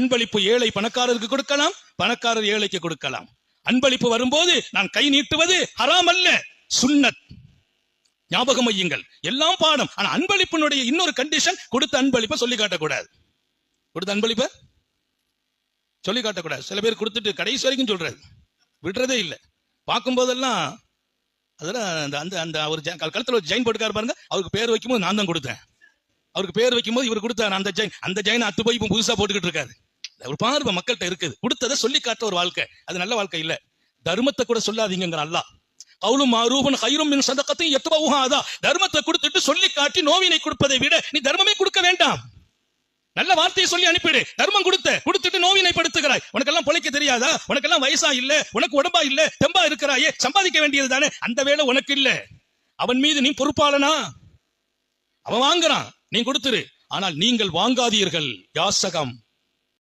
அன்பளிப்பு ஏழை பணக்காரருக்கு கொடுக்கலாம் பணக்காரர் ஏழைக்கு கொடுக்கலாம். அன்பளிப்பு வரும்போது நான் கை நீட்டுவது ஹராம் அல்ல சுன்னத். ஞாபகம் வையுங்கள் எல்லாம் பாடம். ஆனா அன்பளிப்பினுடைய இன்னொரு கண்டிஷன் கொடுத்த அன்பளிப்பை சொல்லி காட்டக்கூடாது கொடுத்த அன்பளிப்பை சொல்லி காட்டக்கூடாது சில பேர் கொடுத்துட்டு கடைசி வரைக்கும் சொல்றாரு. விடுறதே இல்லை. பார்க்கும் போதெல்லாம் அதெல்லாம் அந்த அந்த அந்த அவர் கழுத்தில் ஒரு ஜெயின் போட்டுக்காரு பாருங்க. அவருக்கு பேர் வைக்கும்போது நான் தான் கொடுத்தேன். அவருக்கு பேர் வைக்கும்போது இவர் கொடுத்தாரு அந்த ஜெயின். அந்த ஜெயின் அத்து போய் இப்போ புதுசா போட்டுக்கிட்டு இருக்காரு. ஒரு பார்வை மக்கள்கிட்ட இருக்குது. கொடுத்ததை சொல்லி காட்டுற ஒரு வாழ்க்கை. அது நல்ல வாழ்க்கை இல்ல. தர்மத்தை கூட சொல்லாதீங்கிற அல்லா கவுலும் மாரூபன் ஹைரும் மின் சதக்கத்தையும் எத்துவா தர்மத்தை கொடுத்துட்டு சொல்லி காட்டி நோவினை கொடுப்பதை விட நீ தர்மமே கொடுக்க வேண்டாம். நல்ல வார்த்தையை சொல்லி அனுப்பிடு. தர்மம் கொடுத்த கொடுத்துட்டு நோவினை படுத்துகிறாய். உனக்கெல்லாம் பொழைக்க தெரியாதா? உனக்கெல்லாம் வயசா இல்ல. உனக்கு உடம்பா இல்ல. தெம்பா இருக்கிறாயே. சம்பாதிக்க வேண்டியது தானே? அந்த வேலை உனக்கு இல்ல. அவன் மீது நீ பொறுப்பாளனா? அவன் வாங்குறான். நீ கொடுத்துரு. ஆனால் நீங்கள் வாங்காதீர்கள். யாசகம்.